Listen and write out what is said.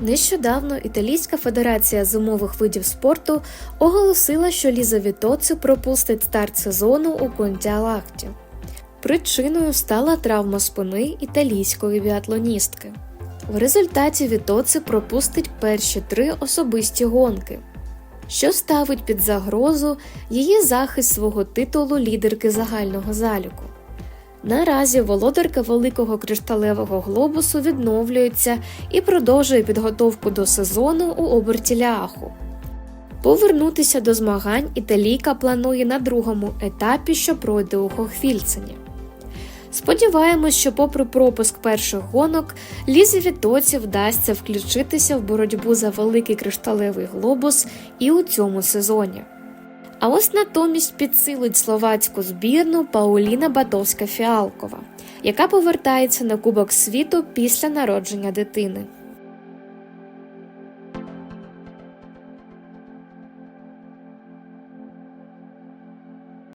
Нещодавно Італійська федерація зимових видів спорту оголосила, що Ліза Вітоци пропустить старт сезону у Контіалахті. Причиною стала травма спини італійської біатлоністки. В результаті Вітоци пропустить перші три особисті гонки, що ставить під загрозу її захист свого титулу лідерки загального заліку. Наразі володарка великого кришталевого глобусу відновлюється і продовжує підготовку до сезону у оберті ляху. Повернутися до змагань італійка планує на другому етапі, що пройде у Хохфільцені. Сподіваємось, що, попри пропуск перших гонок, Лізі Вітоці вдасться включитися в боротьбу за великий кришталевий глобус і у цьому сезоні. А ось натомість підсилить словацьку збірну Пауліна Батовська Фіалкова, яка повертається на Кубок світу після народження дитини.